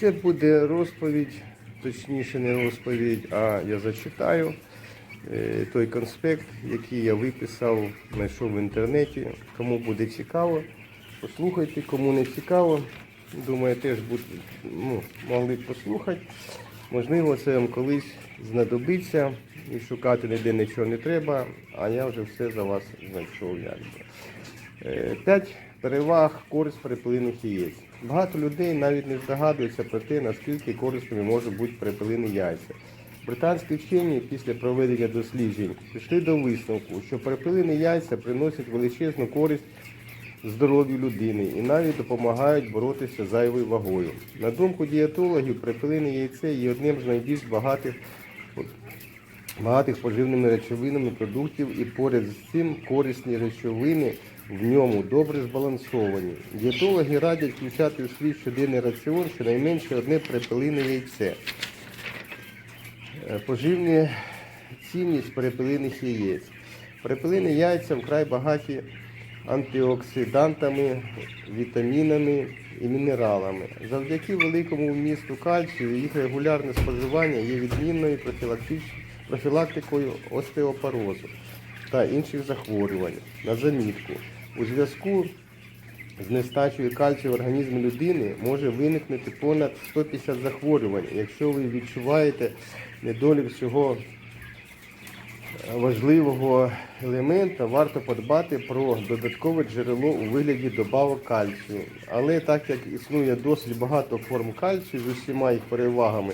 Це буде розповідь, точніше не розповідь, а я зачитаю е, той конспект, який я виписав, знайшов в інтернеті. Кому буде цікаво, послухайте, кому не цікаво, думаю, теж буде, ну, могли б послухати. Можливо, це вам колись знадобиться і шукати ніде нічого не треба, а я вже все за вас знайшов. Е, П'ять переваг користь перепелиних яєць. Багато людей навіть не здогадуються про те, наскільки корисними можуть бути перепелині яйця. Британські вчені після проведення досліджень прийшли до висновку, що перепелині яйця приносять величезну користь здоров'ю людини і навіть допомагають боротися з зайвою вагою. На думку дієтологів, перепелине яйце є одним з найбільш багатих багатих поживними речовинами продуктів і поряд з цим корисні речовини в ньому добре збалансовані. Дієтологи радять включати у свій щоденний раціон щонайменше одне перепелине яйце. Е, Поживні цінність перепелиних яєць. Перепелині яйця вкрай багаті антиоксидантами, вітамінами і мінералами. Завдяки великому вмісту кальцію їх регулярне споживання є відмінною профілактикою остеопорозу та інших захворювань. На замітку, у зв'язку з нестачею кальцію в організмі людини може виникнути понад 150 захворювань. Якщо ви відчуваєте недолік цього важливого елемента, варто подбати про додаткове джерело у вигляді добавок кальцію. Але так як існує досить багато форм кальцію з усіма їх перевагами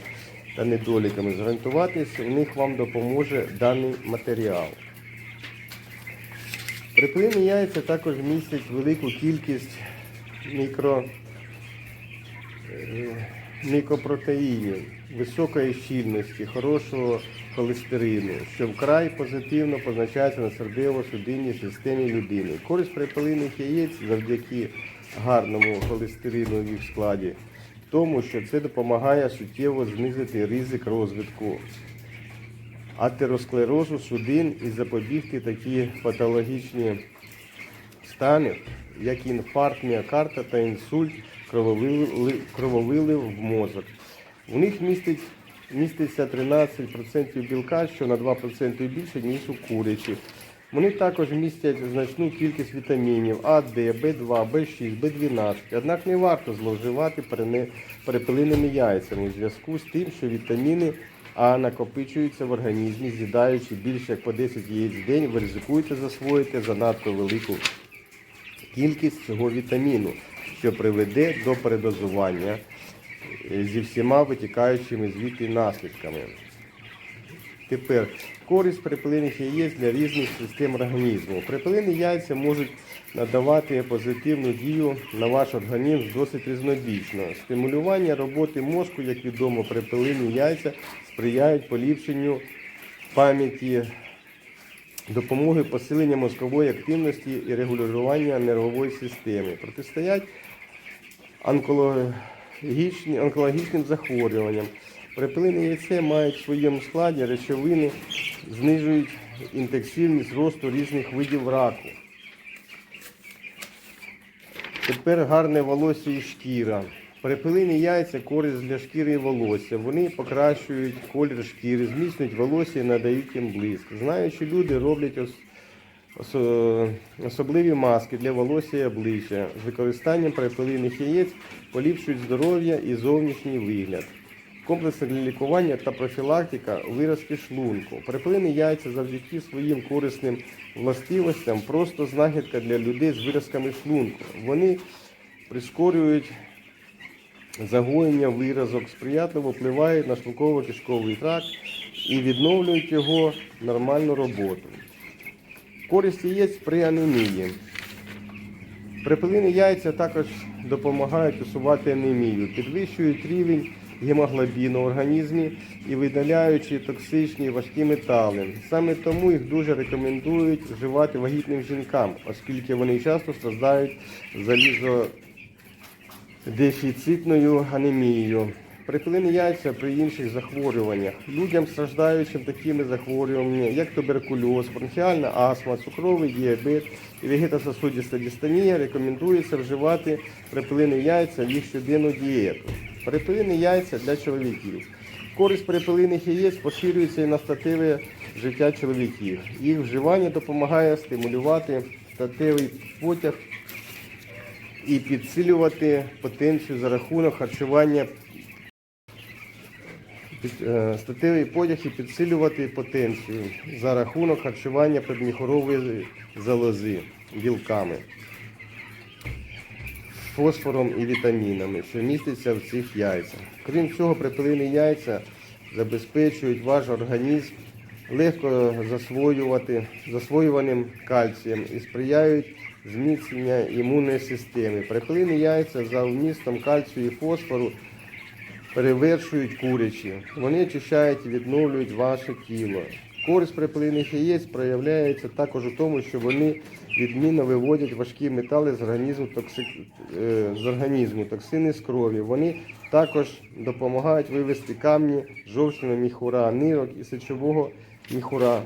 та недоліками, зорієнтуватися в них вам допоможе даний матеріал. Приплинні яйця також містять велику кількість мікро, е, мікропротеїнів, високої щільності, хорошого холестерину, що вкрай позитивно позначається на сердево-судинній системі людини. Користь припилиних яєць завдяки гарному холестерину в їх складі тому, що це допомагає суттєво знизити ризик розвитку атеросклерозу судин і запобігти такі патологічні стани, як інфаркт міокарда та інсульт крововили- крововилив в мозок. У них містить, міститься 13% білка, що на 2% більше, ніж у куричих. Вони також містять значну кількість вітамінів А, Д, В2, В6, В12. Однак не варто зловживати перепелиними яйцями у зв'язку з тим, що вітаміни А накопичуються в організмі, з'їдаючи більше як по 10 яєць в день, ви ризикуєте засвоїти занадто велику кількість цього вітаміну, що приведе до передозування е, зі всіма витікаючими звідти наслідками. Тепер користь припилиних яєць для різних систем організму. Припилені яйця можуть надавати позитивну дію на ваш організм досить різнобічно. Стимулювання роботи мозку, як відомо, припилені яйця сприяють поліпшенню пам'яті, допомоги посилення мозкової активності і регулювання нервової системи. Протистоять онкологічним захворюванням. Припилені яйце мають в своєму складі речовини, знижують інтенсивність росту різних видів раку. Тепер гарне волосся і шкіра. Перепилені яйця користь для шкіри і волосся. Вони покращують колір шкіри, зміцнюють волосся і надають їм блиск. Знаючи люди роблять ос- осо- особливі маски для волосся і обличчя. З використанням перепилиних яєць поліпшують здоров'я і зовнішній вигляд. Комплексне лікування та профілактика виразки шлунку. Перепилені яйця завдяки своїм корисним властивостям просто знахідка для людей з виразками шлунку. Вони прискорюють загоєння виразок, сприятливо впливають на шлунково-кишковий тракт і відновлюють його нормальну роботу. Користь яєць при анемії. Припилені яйця також допомагають усувати анемію, підвищують рівень гемоглобіну в організмі і видаляючи токсичні важкі метали. Саме тому їх дуже рекомендують вживати вагітним жінкам, оскільки вони часто страждають залізодефіцитною анемією. Припилені яйця при інших захворюваннях. Людям, страждаючим такими захворюваннями, як туберкульоз, бронхіальна астма, цукровий діабет і вегетососудиста дистонія, рекомендується вживати припилені яйця в їх щоденну дієту. Перепелині яйця для чоловіків. Користь перепелиних яєць поширюється і на статеве життя чоловіків. Їх вживання допомагає стимулювати статевий потяг і підсилювати потенцію за рахунок харчування е, статевий потяг і підсилювати потенцію за рахунок харчування предміхорової залози білками, фосфором і вітамінами, що містяться в цих яйцях. Крім цього, припилені яйця забезпечують ваш організм легко засвоювати, засвоюваним кальцієм і сприяють зміцнення імунної системи. Припилені яйця за вмістом кальцію і фосфору перевершують курячі. Вони очищають і відновлюють ваше тіло. Користь припилиних яєць проявляється також у тому, що вони відмінно виводять важкі метали з організму, токсик, е, з організму токсини з крові. Вони також допомагають вивести камні жовчного міхура, нирок і сечового міхура.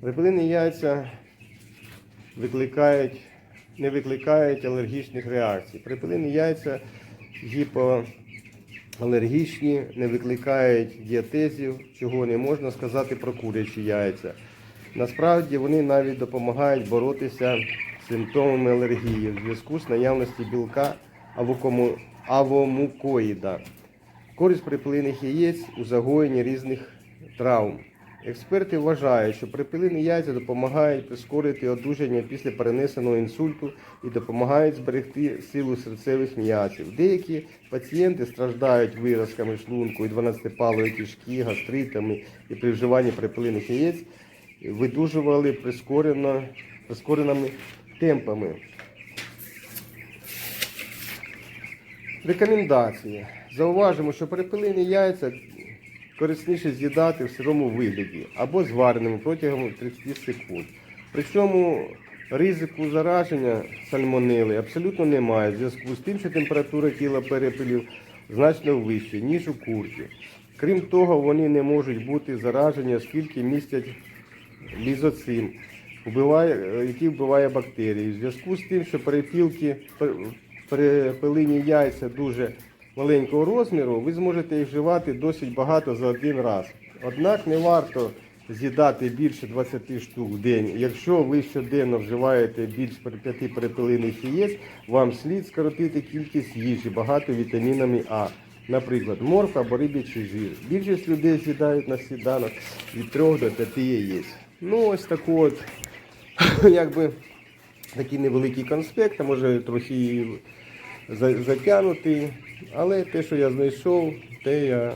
Припилені яйця викликають, не викликають алергічних реакцій. Припилені яйця гіпоалергічні, не викликають діатезів, чого не можна сказати про курячі яйця. Насправді вони навіть допомагають боротися з симптомами алергії в зв'язку з наявності білка авомукоїда. Користь приплиних яєць у загоєнні різних травм. Експерти вважають, що припилені яйця допомагають прискорити одужання після перенесеного інсульту і допомагають зберегти силу серцевих м'язів. Деякі пацієнти страждають виразками шлунку і 12-палої кишки, гастритами і при вживанні припилиних яєць видужували прискорено, прискореними темпами. Рекомендації. Зауважимо, що перепилені яйця корисніше з'їдати в сирому вигляді або звареними протягом 30 секунд. Причому ризику зараження сальмонели абсолютно немає в зв'язку з тим, що температура тіла перепилів значно вища, ніж у курки. Крім того, вони не можуть бути заражені, оскільки містять лізоцим, який вбиває бактерії. В зв'язку з тим, що перепілки, пер- перепилині яйця дуже маленького розміру, ви зможете їх вживати досить багато за один раз. Однак не варто з'їдати більше 20 штук в день. Якщо ви щоденно вживаєте більш 5 перепилиних яєць, вам слід скоротити кількість їжі багато вітамінами А. Наприклад, морф або рибячий жир. Більшість людей з'їдають на сніданок від 3 до 5 яєць. Ну, ось таку от, якби такий невеликий конспект, а може трохи затягнутий. Але те, що я знайшов, те я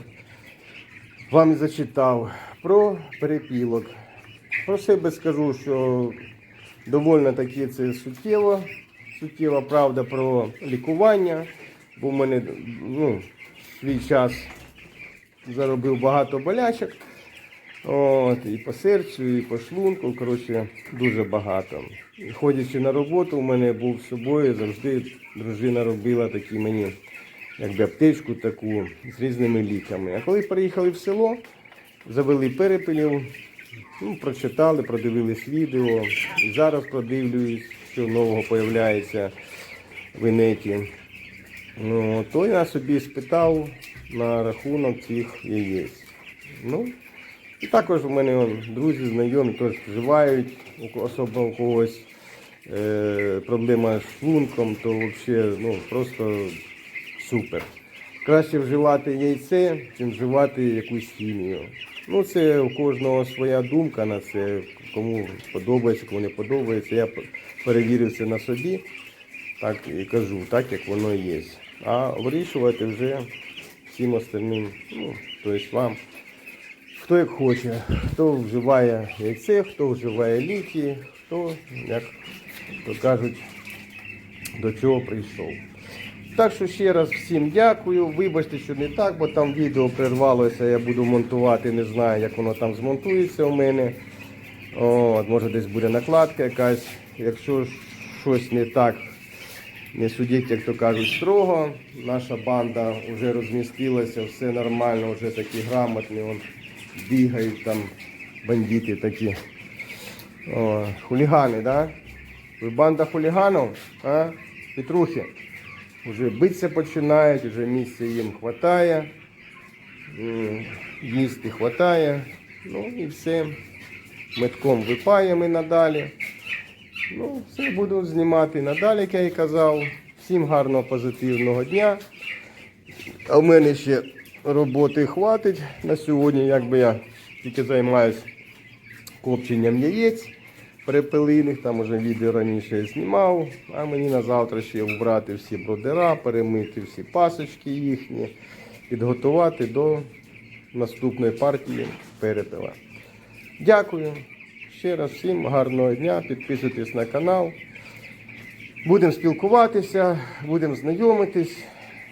вам зачитав про перепілок. Про себе скажу, що доволі таки це суттєво. Суттєва правда про лікування. Бо в мене ну, свій час заробив багато болячок. От, і по серцю, і по шлунку, коротше, дуже багато. Ходячи на роботу, у мене був з собою, завжди дружина робила такі мені, якби аптечку таку з різними ліками. А коли приїхали в село, завели перепелів, ну, прочитали, продивились відео. І зараз продивлююсь, що нового появляється в інеті. Ну, то я собі спитав на рахунок цих яєць. Ну, і також у мене он, друзі, знайомі теж вживають, особливо у когось е, проблема з шлунком, то взагалі ну, просто супер. Краще вживати яйце, чим вживати якусь хімію. Ну, це у кожного своя думка на це, кому подобається, кому не подобається. Я перевірив це на собі, так і кажу, так як воно є. А вирішувати вже всім остальним, ну, тобто вам. Хто як хоче, хто вживає яйце, хто вживає ліки, хто, як то кажуть, до чого прийшов. Так що ще раз всім дякую. Вибачте, що не так, бо там відео прервалося, я буду монтувати, не знаю, як воно там змонтується у мене. От, може десь буде накладка якась. Якщо щось не так, не судіть, як то кажуть, строго. Наша банда вже розмістилася, все нормально, вже такі грамотні, бігають там бандити такі. О, хулігани, да? Ви банда хуліганів, а? Петрухи. Вже битися починають, вже місця їм хватає. Їсти хватає. Ну і все. Метком випаємо надалі. Ну, все буду знімати надалі, як я і казав. Всім гарного позитивного дня. А в мене ще роботи хватить на сьогодні, якби я тільки займаюся копченням яєць перепелиних, там уже відео раніше я знімав, а мені на завтра ще вбрати всі бродера, перемити всі пасочки їхні, підготувати до наступної партії перепела. Дякую. Ще раз всім гарного дня. Підписуйтесь на канал. Будемо спілкуватися, будемо знайомитись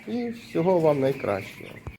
і всього вам найкращого.